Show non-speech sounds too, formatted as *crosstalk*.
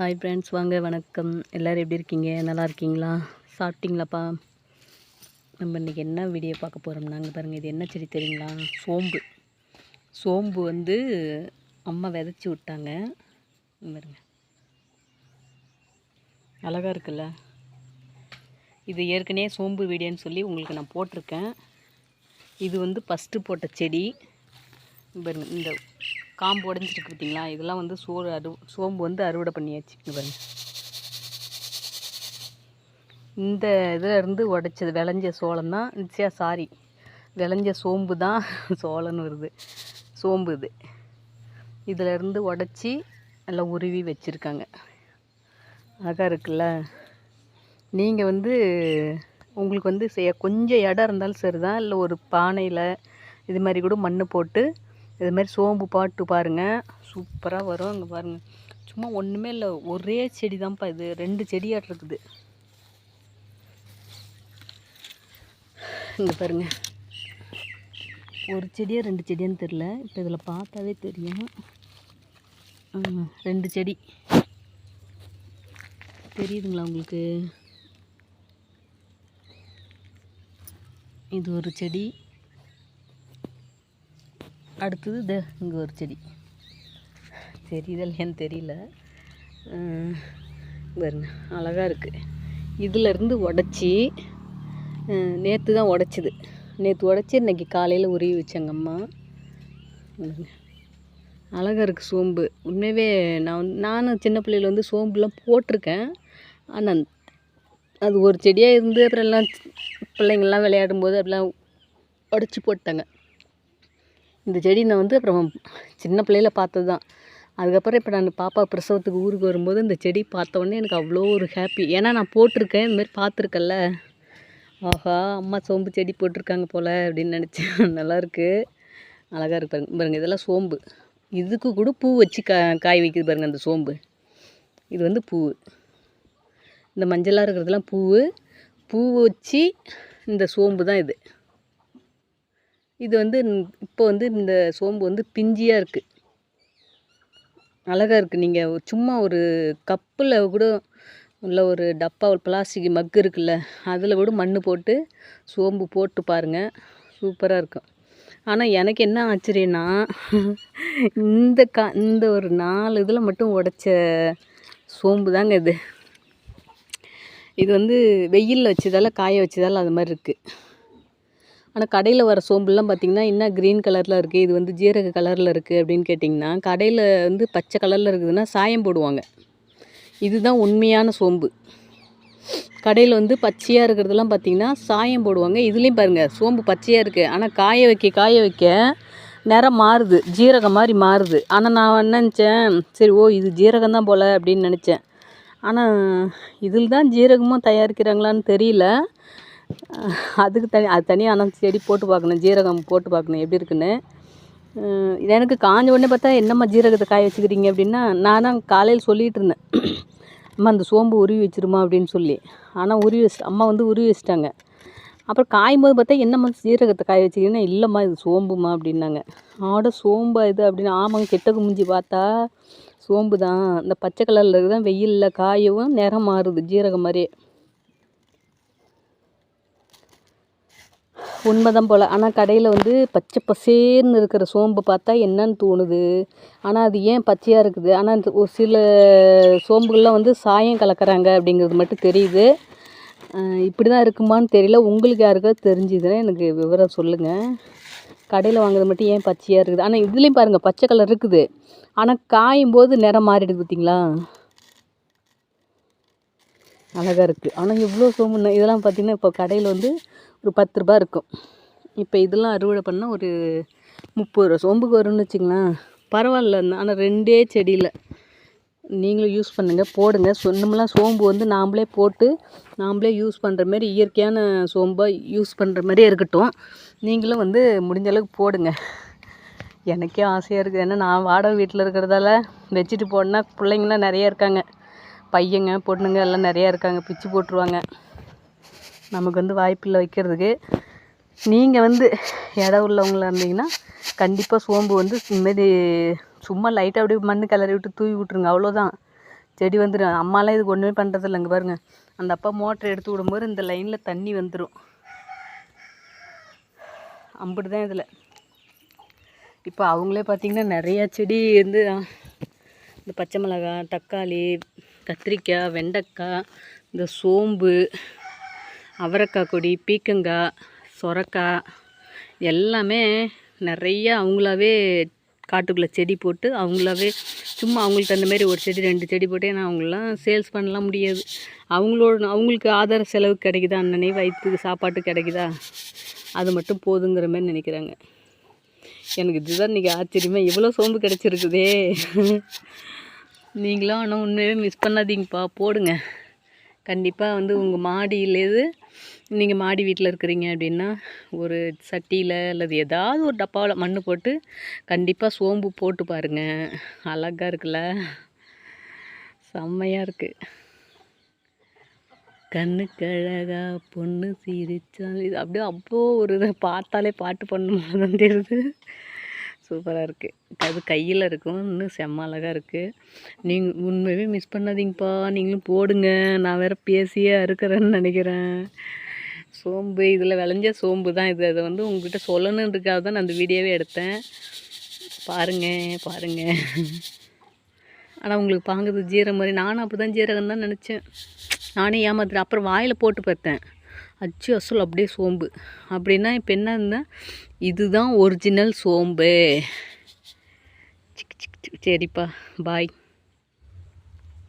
Hi friends வாங்க வணக்கம். எல்லோரும் எப்படி இருக்கீங்க? நல்லா இருக்கீங்களா? சாப்பிட்டீங்களாப்பா? நம்ம இன்றைக்கி என்ன வீடியோ பார்க்க போகிறோம் நாங்கள் பாருங்கள் இது என்ன செடி தெரியுங்களா? சோம்பு. சோம்பு வந்து அம்மா விதைச்சி விட்டாங்க. பாருங்க. அழகாக இருக்குல்ல? இது ஏற்கனவே சோம்பு வீடியோன்னு சொல்லி உங்களுக்கு நான் போட்டிருக்கேன். இது வந்து ஃபஸ்ட்டு போட்ட செடி. பாருங்க இந்த காம்பு உடஞ்சிருக்கு பார்த்தீங்களா? இதெல்லாம் வந்து சோறு அறு சோம்பு வந்து அறுவடை பண்ணியாச்சு. பாருங்க. இந்த இதில் இருந்து உடைச்சது விளைஞ்ச சோளம் தான். நிச்சயம் சாரி விளைஞ்ச சோம்பு தான் சோளம்னு வருது. சோம்பு இது. இதிலருந்து உடச்சி நல்லா உருவி வச்சுருக்காங்க. அழகாக இருக்குல்ல? நீங்கள் வந்து உங்களுக்கு வந்து செய்ய கொஞ்சம் இடம் இருந்தாலும் சரி தான் இல்லை ஒரு பானையில் இது மாதிரி கூட மண் போட்டு இது மாதிரி சோம்பு பாட்டு பாருங்கள் சூப்பராக வரும் அங்கே பாருங்கள் சும்மா ஒன்றுமே இல்லை. ஒரே செடி தான்ப்பா இது. ரெண்டு செடியாட்டு இருக்குது இங்கே பாருங்க. ஒரு செடியாக ரெண்டு செடியான்னு தெரில இப்போ இதில் பார்த்தாவே தெரியும். ரெண்டு செடி. தெரியுதுங்களா உங்களுக்கு? இது ஒரு செடி. அடுத்தது இது இங்கே ஒரு செடி. தெரியுதா இல்லையான்னு தெரியல. பாருங்க அழகாக இருக்குது இதிலருந்து உடச்சி நேற்று தான் உடச்சிது. நேற்று உடச்சி இன்னைக்கு காலையில் உருவி வச்சேங்க அம்மா. அழகாக இருக்குது சோம்பு. உண்மையாகவே நான் வந்து நானும் சின்ன பிள்ளையில வந்து சோம்புலாம் போட்டிருக்கேன். ஆனால் அது ஒரு செடியாக இருந்து அப்புறம் எல்லாம் பிள்ளைங்கள்லாம் விளையாடும்போது அப்படிலாம் உடச்சி போட்டாங்க இந்த செடி நான் வந்து அப்புறம் சின்ன பிள்ளையில பார்த்தது தான் அதுக்கப்புறம் இப்போ நான் பாப்பா பிரசவத்துக்கு ஊருக்கு வரும்போது இந்த செடி பார்த்தோன்னே எனக்கு அவ்வளோ ஒரு ஹாப்பி ஏன்னா நான் போட்டிருக்கேன் இந்த மாதிரி பார்த்துருக்கேன்ல. ஆஹா அம்மா சோம்பு செடி போட்டிருக்காங்க போல் அப்படின்னு நினச்சேன் *laughs* நல்லாயிருக்கு அழகாக இருக்கு பாருங்க. பாருங்கள் இதெல்லாம் சோம்பு. இதுக்கு கூட பூ வச்சு கா காய் வைக்குது பாருங்க அந்த சோம்பு. இது வந்து பூ. இந்த மஞ்சளாக இருக்கிறதெல்லாம் பூ. பூ வச்சு இந்த சோம்பு தான் இது. இது வந்து இப்போ வந்து இந்த சோம்பு வந்து பிஞ்சியாக இருக்குது அழகாக இருக்குது நீங்கள் சும்மா ஒரு கப்பில் கூட உள்ள ஒரு டப்பா ஒரு பிளாஸ்டிக் மக் இருக்குல்ல அதில் கூட மண் போட்டு சோம்பு போட்டு பாருங்கள் சூப்பராக இருக்கும். ஆனால் எனக்கு என்ன ஆச்சரியன்னா இந்த கா இந்த ஒரு நாலு இதில் மட்டும் உடைச்ச சோம்பு தாங்க இது. இது வந்து வெயிலில் வச்சதால காய வச்சதால அது மாதிரி இருக்குது ஆனால் கடையில் வர சோம்புலாம் பார்த்திங்கன்னா என்ன க்ரீன் கலரில் இருக்குது இது வந்து ஜீரக கலரில் இருக்குது அப்படின்னு கேட்டிங்கன்னா கடையில் வந்து பச்சை கலரில் இருக்குதுன்னா சாயம் போடுவாங்க. இதுதான் உண்மையான சோம்பு. கடையில் வந்து பச்சையாக இருக்கிறதெல்லாம் பார்த்திங்கன்னா சாயம் போடுவாங்க. இதுலேயும் பாருங்கள் சோம்பு பச்சையாக இருக்குது ஆனால் காய வைக்க காய வைக்க நிறம் மாறுது. ஜீரகம் மாதிரி மாறுது. ஆனால் நான் என்ன நினச்சேன் சரி ஓ இது ஜீரகம் தான் போல் அப்படின்னு நினச்சேன். ஆனால் இதில் தான் ஜீரகமும் தயாரிக்கிறாங்களான்னு தெரியல. அதுக்கு தனி அது தனியாக ஆனால் செடி போட்டு பார்க்கணும் ஜீரகம் போட்டு பார்க்கணும். எப்படி இருக்குன்னு? எனக்கு காஞ்ச உடனே பார்த்தா என்னம்மா ஜீரகத்தை காய வச்சுக்கிறீங்க அப்படின்னா நான் தான் காலையில் சொல்லிகிட்டு இருந்தேன். அம்மா அந்த சோம்பு உருவி வச்சிருமா அப்படின்னு சொல்லி. ஆனால் உருவி வச்சு அம்மா வந்து உருவி வச்சிட்டாங்க. அப்புறம் காயும் போது பார்த்தா என்னம்மா ஜீரகத்தை காய வச்சுக்கிறீங்கன்னா இல்லைம்மா இது சோம்புமா அப்படின்னாங்க. ஆட சோம்பா இது அப்படின்னு ஆமாங்க கெட்டக்கு குமிஞ்சி பார்த்தா சோம்பு தான் இந்த பச்சை கலரில் இருக்குதான் வெயிலில் காயவும் நிறம் மாறுது ஜீரகம் மாதிரியே. உண்மைதான் போல். ஆனால் கடையில் வந்து பச்சை பசேர்னு இருக்கிற சோம்பு பார்த்தா என்னன்னு தோணுது. ஆனால் அது ஏன் பச்சையாக இருக்குது? ஆனால் இந்த ஒரு சில சோம்புகள்லாம் வந்து சாயம் கலக்கிறாங்க அப்படிங்கிறது மட்டும் தெரியுது. இப்படி தான் இருக்குமான்னு தெரியல. உங்களுக்கு யாருக்காவது தெரிஞ்சுதுன்னா எனக்கு விவரம் சொல்லுங்கள் கடையில் வாங்குறது மட்டும் ஏன் பச்சையாக இருக்குது? ஆனால் இதுலேயும் பாருங்கள் பச்சை கலர் இருக்குது. ஆனால் காயும் போது நிறம் மாறிடுது பார்த்தீங்களா அழகாக இருக்குது ஆனால் இவ்வளோ சோம்பு இதெல்லாம் பார்த்திங்கன்னா இப்போ கடையில் வந்து ஒரு பத்து ரூபா இருக்கும். இப்போ இதெல்லாம் அறுவடை பண்ணால் ஒரு முப்பது ரூபா. சோம்புக்கு வரும்னு வச்சுங்களேன் பரவாயில்ல. ஆனால் ரெண்டே செடியில். நீங்களும் யூஸ் பண்ணுங்கள் போடுங்க. சொன்னமெல்லாம் சோம்பு வந்து நாம்ளே போட்டு நாம்ளே யூஸ் பண்ணுற மாதிரி இயற்கையான சோம்பாக யூஸ் பண்ணுற மாதிரியே இருக்கட்டும். நீங்களும் வந்து முடிஞ்ச அளவுக்கு போடுங்க. எனக்கே ஆசையாக இருக்குது ஏன்னா நான் வாடகை வீட்டில் இருக்கிறதால வச்சுட்டு போனால் பிள்ளைங்களாம் நிறைய இருக்காங்க. பையங்க பொண்ணுங்க எல்லாம் நிறையா இருக்காங்க. பிச்சு போட்டுருவாங்க. நமக்கு வந்து வாய்ப்பில்லை வைக்கிறதுக்கு. நீங்கள் வந்து இடம் உள்ளவங்களா இருந்தீங்கன்னா கண்டிப்பாக சோம்பு வந்து இந்தமாரி சும்மா லைட்டாக அப்படியே மண் கிளறி விட்டு தூவி விட்ருங்க அவ்வளோதான் செடி வந்துடும் அம்மாலாம் இதுக்கு ஒன்றுமே பண்ணுறது இல்லைங்க பாருங்கள் அந்த அப்பா மோட்டர் எடுத்து விடும்போது இந்த லைனில் தண்ணி வந்துடும் அம்பிட்டு தான் இதில். இப்போ அவங்களே பார்த்திங்கன்னா நிறையா செடி வந்து இந்த பச்சை மிளகாய் தக்காளி கத்திரிக்காய் வெண்டைக்காய் இந்த சோம்பு அவரைக்காய் கொடி பீக்கங்காய் சொரக்காய் எல்லாமே நிறைய அவங்களாவே காட்டுக்குள்ளே செடி போட்டு அவங்களாவே சும்மா அவங்களுக்கு அந்த மாதிரி ஒரு செடி ரெண்டு செடி போட்டு ஏன்னா அவங்களாம் சேல்ஸ் பண்ணலாம் முடியாது. அவங்களோட அவங்களுக்கு ஆதார செலவு கிடைக்குதா அன்னனே வயிற்றுக்கு சாப்பாட்டு கிடைக்குதா? அது மட்டும் போதுங்கிற மாதிரி நினைக்கிறாங்க. எனக்கு இதுதான் இன்றைக்கி ஆச்சரியமாக இவ்வளோ சோம்பு கிடச்சிருக்குதே. நீங்களும் ஆனால் ஒன்றுமே மிஸ் பண்ணாதீங்கப்பா. போடுங்க. கண்டிப்பாக வந்து உங்கள் மாடியிலேருந்து நீங்கள் மாடி வீட்டில் இருக்கிறீங்க அப்படின்னா ஒரு சட்டியில் அல்லது ஏதாவது ஒரு டப்பாவில் மண் போட்டு கண்டிப்பாக சோம்பு போட்டு பாருங்கள் அழகாக இருக்குல்ல? செம்மையாக இருக்குது கண்ணுக்கு பொண்ணு சிரிச்சால் இது அப்படியே அப்போது ஒரு இதை பார்த்தாலே பாட்டு பண்ணணும் தான் தெரியுது. சூப்பராக இருக்குது அது கையில் இருக்கும். இன்னும் செம்ம அழகாக இருக்குது நீங்கள் உண்மையாகவே மிஸ் பண்ணாதீங்கப்பா. நீங்களும் போடுங்க. நான் வேறு பேசியே அறுக்கிறேன்னு நினைக்கிறேன். சோம்பு இதில் விளைஞ்ச சோம்பு தான் இது. அதை வந்து உங்ககிட்ட சொல்லணுன்றதுக்காக தான் நான் அந்த வீடியோவே எடுத்தேன். பாருங்க பாருங்கள் ஆனால் உங்களுக்கு பாங்குது ஜீரகம் மாதிரி. நானும் அப்படி தான் ஜீரகம் தான் நினச்சேன். நானே ஏமாத்துறேன் அப்புறம் வாயில் போட்டு பார்த்தேன். அச்சு அசல் அப்படியே சோம்பு. அப்படின்னா இப்போ என்ன இருந்தால் இதுதான் ஒரிஜினல் சோம்பு. சரிப்பா பாய்